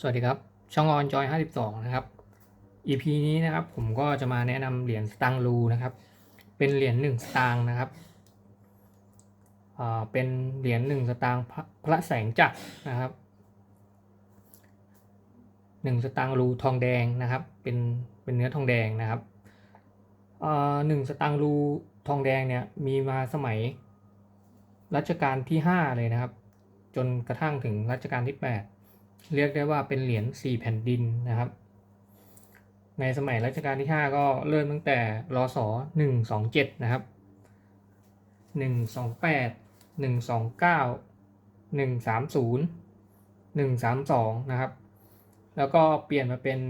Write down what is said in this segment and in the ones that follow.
สวัสดีครับ ช่องออนจอย 52 นะครับ EP นี้นะครับผมก็จะมาแนะนำเหรียญสตางรูนะครับ เป็นเหรียญหนึ่งสตางค์นะครับอ่าเป็นเหรียญหนึ่งสตางค์พระพระแสงจักรนะครับหนึ่งสตางค์รูทองแดงนะครับ เป็นเป็นเนื้อทองแดงนะครับอ่าหนึ่งสตางค์รูทองแดงเนี่ยมีมาสมัยรัชกาลที่ 5 เลยนะครับ จนกระทั่งถึงรัชกาลที่ 8 เรียกได้ว่าเป็นเหรียญ4แผ่นดินนะครับ ในสมัยรัชกาลที่ 5 ก็เริ่มตั้งแต่รศ127 นะครับ 128 129 130 132 นะครับ แล้วก็เปลี่ยนมาเป็น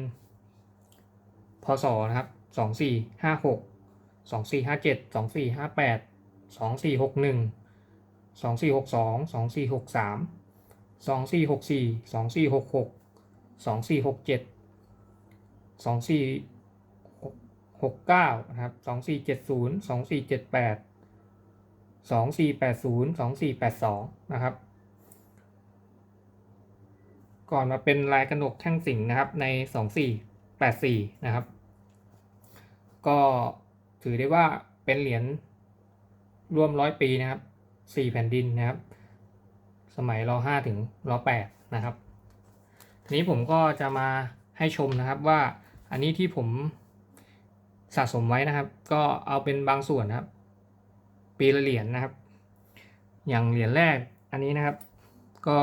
พศ นะครับ 2456 2457 2458 2461 2462 2463 สองสี่หกสี่สองสี่หกหกสองสี่หกเจ็ดสองสี่หกเก้านะครับสองสี่เจ็ดศูนย์สองสี่เจ็ดแปดสองสี่แปดศูนย์สองสี่แปดสองนะครับ ก่อนมาเป็นลายกระหนกแท่งสิงห์นะครับในสองสี่แปดสี่นะครับ ก็ถือได้ว่าเป็นเหรียญร่วมร้อยปีนะครับสี่แผ่นดินนะครับ สมัยร5ถึงร8นะครับทีนี้ผมก็จะมาให้ชมนะครับว่าอันนี้ที่ผมสะสมไว้นะครับ ก็เอาเป็นบางส่วนนะครับ ปีละเหรียญนนะครับ อย่างเหรียญแรกอันนี้นะครับ ก็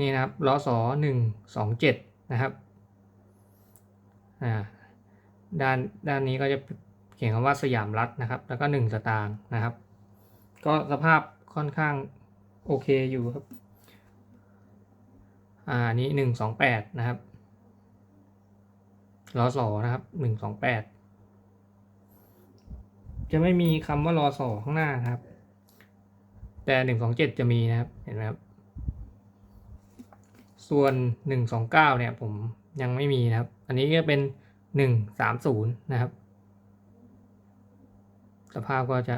นี่นะครับรศหนึ่งสองเจ็ดนะครับอ่าด้านด้านนี้ก็จะเขียนคำว่าสยามรัฐนะครับ แล้วก็หนึ่งสตางค์นะครับ ก็สภาพค่อนข้าง โอเคอยู่ครับ อ่านี้หนึ่งสองแปดนะครับรอสอนะครับหนึ่งสองแปดจะไม่มีคำว่ารอสอข้างหน้าครับ แต่หนึ่งสองเจ็ดจะมีนะครับเห็นไหมครับ ส่วนหนึ่งสองเก้าเนี่ยผมยังไม่มีนะครับ อันนี้ก็เป็นหนึ่งสามศูนย์นะครับ สภาพก็จะ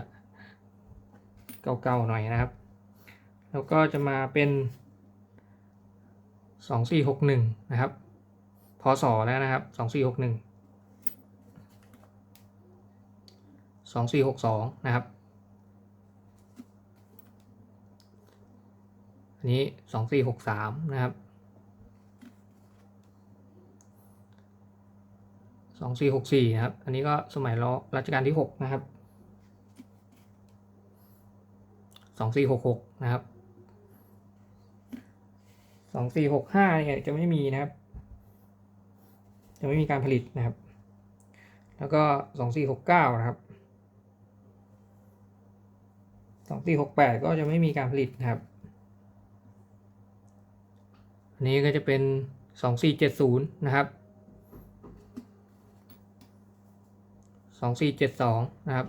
เก่าๆหน่อยนะครับ แล้วก็จะมาเป็นสองสี่หกหนึ่งนะครับ พศแล้วนะครับสองสี่หกหนึ่งสองสี่หกสองนะครับ อันนี้สองสี่หกสามนะครับสองสี่หกสี่นะครับ อันนี้ก็สมัยรอรัชกาลที่หกนะครับสองสี่หกหกนะครับ สองสี่หกห้าเนี่ยจะไม่มีนะครับ จะไม่มีการผลิตนะครับ แล้วก็สองสี่หกเก้านะครับสองสี่หกแปดก็จะไม่มีการผลิตนะครับ อันนี้ก็จะเป็นสองสี่เจ็ดศูนย์นะครับสองสี่เจ็ดสองนะครับ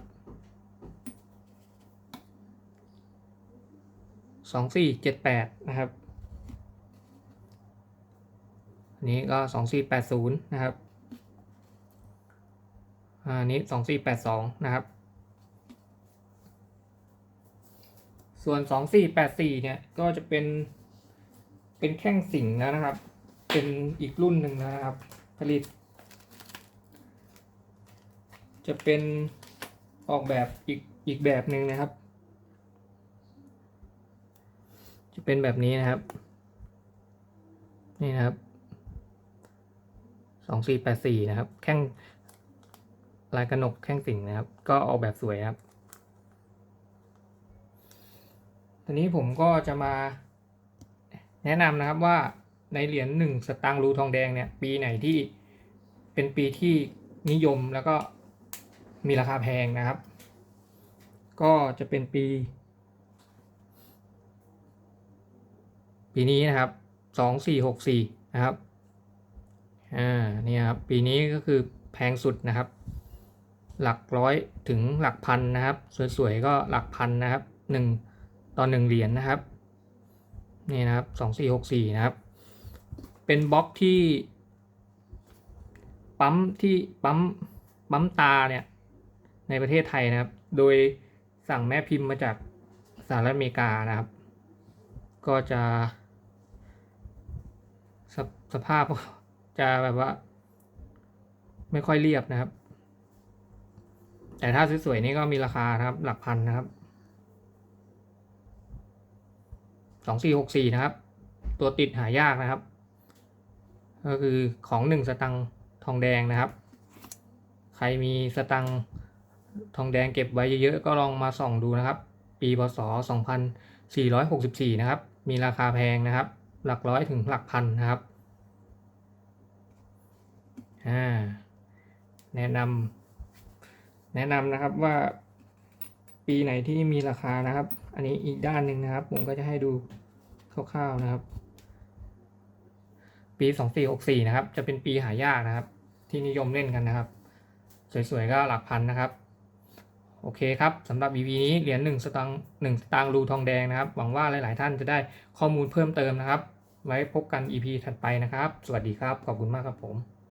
สองสี่เจ็ดแปดนะครับ อั นี้ก็สองสี่แปดศูนย์นะครับอันนี้สองสี่แปดสองนะครับ ส่วนสองสี่แปดสี่เนี่ยก็จะเป็น เป็นแข้งสิงห์แล้วนะครับ เป็นอีกรุ่นหนึ่งแล้วนะครับ ผลิต จะเป็นออกแบบอีกอีกแบบหนึ่งนะครับ จะเป็นแบบนี้นะครับ นี่นะครับ สองสี่แปดสี่นะครับ แข้งลายกระหนกแข้งสิงห์นะครับ ก็ออกแบบสวยครับทีนี้ผมก็จะมาแนะนำนะครับว่าในเหรียญหนึ่งสตางค์รูทองแดงเนี่ยปีไหนที่เป็นปีที่นิยมแล้วก็มีราคาแพงนะครับ ก็จะเป็นปี ปีนี้นะครับสองสี่หกสี่นะครับ อ่านี่ครับปีนี้ก็คือแพงสุดนะครับ หลักร้อยถึงหลักพันนะครับ สวยๆก็หลักพันนะครับหนึ่งตอนหนึ่งเหรียญนะครับนี่นะครับสองสี่หกสี่นะครับ เป็นบล็อกที่ ปั๊มที่ปั๊มปั๊มตาเนี่ยในประเทศไทยนะครับ โดยสั่งแม่พิมพ์มาจากสหรัฐอเมริกานะครับ ก็จะสสภาพ จะแบบว่า ไม่ค่อยเรียบนะครับ แต่ถ้าสวยๆนี่ก็มีราคานะครับ หลักพันนะครับสองสี่หกสี่นะครับ ตัวติดหายากนะครับ ก็คือของหนึ่งสตังค์ทองแดงนะครับ ใครมีสตังค์ทองแดงเก็บไว้เยอะๆก็ลองมาส่องดูนะครับ ปีพศ2464 นะครับ มีราคาแพงนะครับ หลักร้อยถึงหลักพันนะครับ อ่าแนะนำแนะนำนะครับว่า ปีไหนที่มีราคานะครับ อันนี้อีกด้านหนึ่งนะครับ ผมก็จะให้ดูคร่าวๆนะครับ ปี 2464 นะครับ จะเป็นปีหายากนะครับ ที่นิยมเล่นกันนะครับ สวยๆก็หลักพันนะครับโอเคครับสำหรับ EP นี้เหรียญ1สตางค์1สตางค์รูทองแดงนะครับ หวังว่าหลาย ๆ ท่านจะได้ข้อมูลเพิ่มเติมนะครับ ไว้พบกัน EP ถัดไปนะครับ สวัสดีครับ ขอบคุณมากครับผม